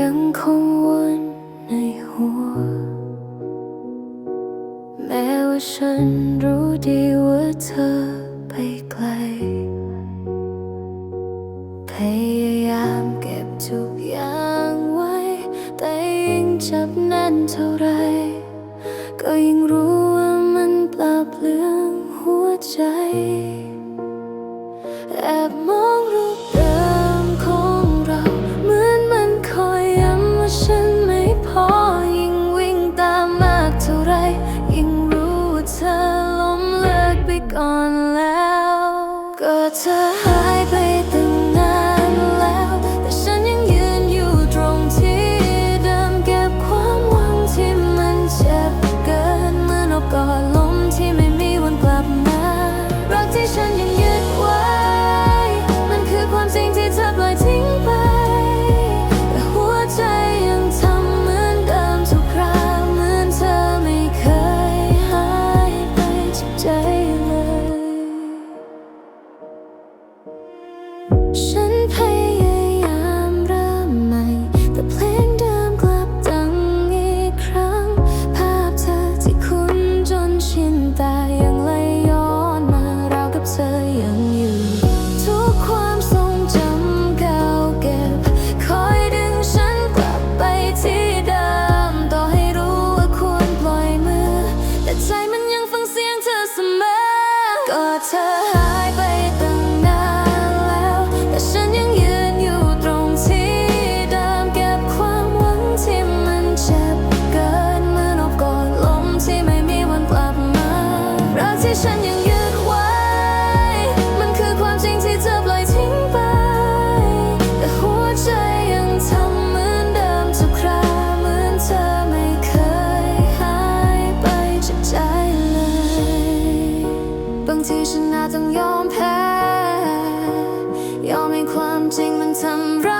ยังคงวนในหัว แม้ว่าฉันรู้ดีว่าเธอไปไกล พยายามเก็บทุกอย่างไว้ แต่ยิ่งจับแน่นเท่าไร ก็ยิ่งรู้ว่ามันปลาบเลืองหัวใจ แอบมองรู้ begun ที่ฉันอาจต้องยอมแพ้ ยอมให้ความจริงมันทำร้าย